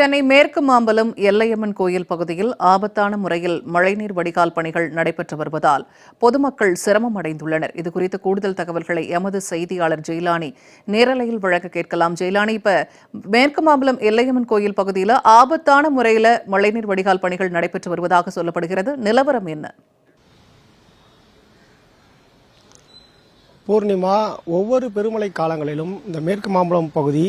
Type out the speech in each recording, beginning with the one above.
சென்னை மேற்கு மாம்பலம் எல்லையம்மன் கோயில் பகுதியில் ஆபத்தான முறையில் மழைநீர் வடிகால் பணிகள் நடைபெற்று வருவதால் பொதுமக்கள் சிரமம் அடைந்துள்ளனர். இதுகுறித்து கூடுதல் தகவல்களை எமது செய்தியாளர் ஜெயிலானி நேரலையில் வழங்க கேட்கலாம். ஜெயிலானி இப்ப மேற்கு மாம்பலம் எல்லையம்மன் கோயில் பகுதியில் ஆபத்தான முறையில் மழைநீர் வடிகால் பணிகள் நடைபெற்று வருவதாக சொல்லப்படுகிறது. நிலவரம் என்ன? பூர்ணிமா ஒவ்வொரு பெருமழை காலங்களிலும் இந்த மேற்கு மாம்பலம் பகுதி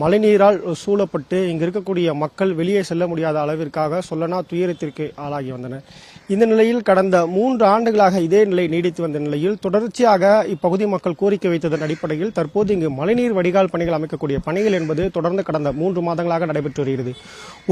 மழைநீரால் சூழப்பட்டு இங்கு இருக்கக்கூடிய மக்கள் வெளியே செல்ல முடியாத அளவிற்காக சொல்லனா துயரத்திற்கு ஆளாகி வந்தனர் இந்த நிலையில் கடந்த மூன்று ஆண்டுகளாக இதே நிலை நீடித்து வந்த நிலையில் தொடர்ச்சியாக இப்பகுதி மக்கள் கோரிக்கை வைத்ததன் அடிப்படையில் தற்போது இங்கு மழைநீர் வடிகால் பணிகள் அமைக்கக்கூடிய பணிகள் என்பது தொடர்ந்து கடந்த மூன்று மாதங்களாக நடைபெற்று வருகிறது.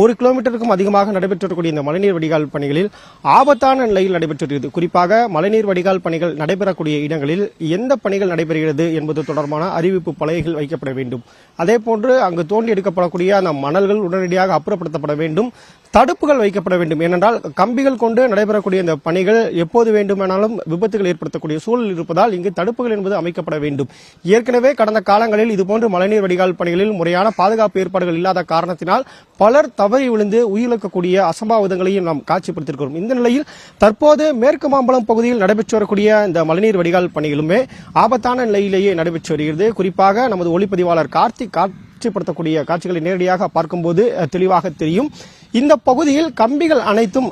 ஒரு கிலோமீட்டருக்கும் அதிகமாக நடைபெற்று வரக்கூடிய இந்த மழைநீர் வடிகால் பணிகளில் ஆபத்தான நிலையில் நடைபெற்று வருகிறது குறிப்பாக மழைநீர் வடிகால் பணிகள் நடைபெறக்கூடிய இடங்களில் எந்த பணிகள் நடைபெறுகிறது என்பது தொடர்பான அறிவிப்பு பலகைகள் வைக்கப்பட வேண்டும். அதே போன்று அங்கு தோண்டி எடுக்கப்படக்கூடிய அந்த மணல்கள் உடனடியாக அப்புறப்படுத்தப்பட வேண்டும். தடுப்புகள் வைக்கப்பட வேண்டும். ஏனென்றால் கம்பிகள் கொண்டு நடைபெறக்கூடிய இந்த பணிகள் எப்போது வேண்டுமானாலும் விபத்துகள் ஏற்படுத்தக்கூடிய சூழல் இருப்பதால் இங்கு தடுப்புகள் என்பது அமைக்கப்பட வேண்டும். ஏற்கனவே கடந்த காலங்களில் இதுபோன்று மழைநீர் வடிகால் பணிகளில் முறையான பாதுகாப்பு ஏற்பாடுகள் இல்லாத காரணத்தினால் பலர் தவறி விழுந்து உயிரிழக்கக்கூடிய அசம்பாவிதங்களையும் நாம் காட்சிப்படுத்தியிருக்கிறோம். இந்த நிலையில் தற்போது மேற்கு மாம்பலம் பகுதியில் நடைபெற்று வரக்கூடிய இந்த மழைநீர் வடிகால் பணிகளுமே ஆபத்தான நிலையிலேயே நடைபெற்று வருகிறது. குறிப்பாக நமது ஒளிப்பதிவாளர் கார்த்திக் காட்சிப்படுத்தக்கூடிய காட்சிகளை நேரடியாக பார்க்கும்போது தெளிவாக தெரியும். இந்த பகுதியில் கம்பிகள் அனைத்தும்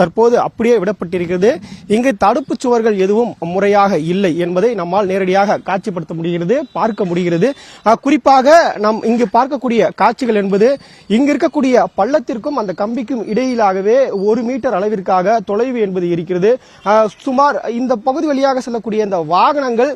தற்போது அப்படியே விடப்பட்டிருக்கிறது. இங்கு தடுப்பு சுவர்கள் எதுவும் முறையாக இல்லை என்பதை நம்மால் நேரடியாக காட்சிப்படுத்த முடிகிறது பார்க்க முடிகிறது. குறிப்பாக நாம் இங்கு பார்க்கக்கூடிய காட்சிகள் என்பது இங்கு இருக்கக்கூடிய பள்ளத்திற்கும் அந்த கம்பிக்கும் இடையிலாகவே ஒரு மீட்டர் அளவிற்காக தொலைவு என்பது இருக்கிறது. சுமார் இந்த பகுதி வழியாக செல்லக்கூடிய இந்த வாகனங்கள்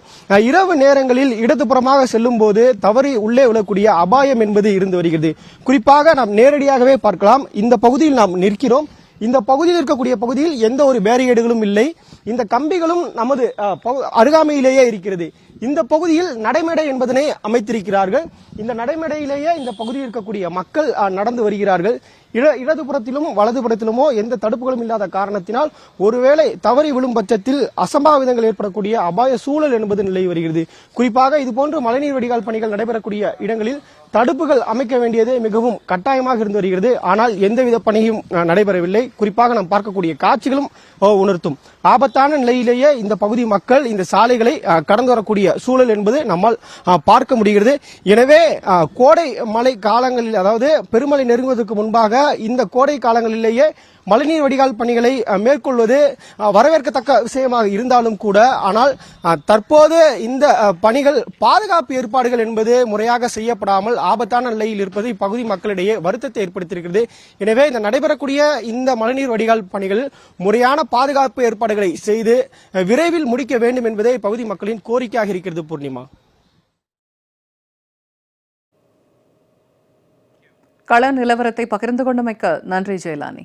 இரவு நேரங்களில் இடதுபுறமாக செல்லும் போது தவறி உள்ளே விழக்கூடிய அபாயம் என்பது இருந்து வருகிறது. குறிப்பாக நாம் நேரடியாகவே பார்க்கலாம். இந்த பகுதியில் நாம் நிற்கிறோம். இந்த பகுதியில் இருக்கக்கூடிய பகுதியில் எந்த ஒரு பேரிகேடுகளும் இல்லை. இந்த கம்பிகளும் நமது அஹ், அருகாமையிலேயே இருக்கிறது. இந்த பகுதியில் நடைமேடை என்பதனை அமைத்திருக்கிறார்கள். இந்த நடைமேடையிலேயே இந்த பகுதியில் இருக்கக்கூடிய மக்கள் அஹ், நடந்து வருகிறார்கள். இட- இடதுபுறத்திலும் வலதுபுறத்திலுமோ எந்த தடுப்புகளும் இல்லாத காரணத்தினால் ஒருவேளை தவறி விழும் பட்சத்தில் அசம்பாவிதங்கள் ஏற்படக்கூடிய அபாய சூழல் என்பது நிலை வருகிறது. குறிப்பாக இதுபோன்று மழைநீர் வடிகால் பணிகள் நடைபெறக்கூடிய இடங்களில் தடுப்புகள் அமைக்க வேண்டியது மிகவும் கட்டாயமாக இருந்து வருகிறது. ஆனால் எந்தவித பணியும் நடைபெறவில்லை. குறிப்பாக நாம் பார்க்கக்கூடிய காட்சிகளும் உணர்த்தும். ஆபத்தான நிலையிலேயே இந்த பகுதி மக்கள் இந்த சாலைகளை கடந்து வரக்கூடிய சூழல் என்பது நம்மால் பார்க்க முடிகிறது. எனவே கோடை மழை காலங்களில் அதாவது பெருமழை நெருங்குவதற்கு முன்பாக இந்த கோடை காலங்களிலேயே மழைநீர் வடிகால் பணிகளை மேற்கொள்வது வரவேற்கத்தக்க விஷயமாக இருந்தாலும் கூட ஆனால் தற்போது இந்த பணிகள் பாதுகாப்பு ஏற்பாடுகள் என்பது முறையாக செய்யப்படாமல் ஆபத்தான நிலையில் இருப்பது இப்பகுதி மக்களிடையே வருத்தத்தை ஏற்படுத்தியிருக்கிறது. எனவே இந்த நடைபெறக்கூடிய இந்த மழைநீர் வடிகால் பணிகள் முறையான பாதுகாப்பு ஏற்பாடுகளை செய்து விரைவில் முடிக்க வேண்டும் என்பதே இப்பகுதி மக்களின் கோரிக்கையாக இருக்கிறது பூர்ணிமா. கள நிலவரத்தை பகிர்ந்து கொண்டமைக்க நன்றி ஜெயலானி.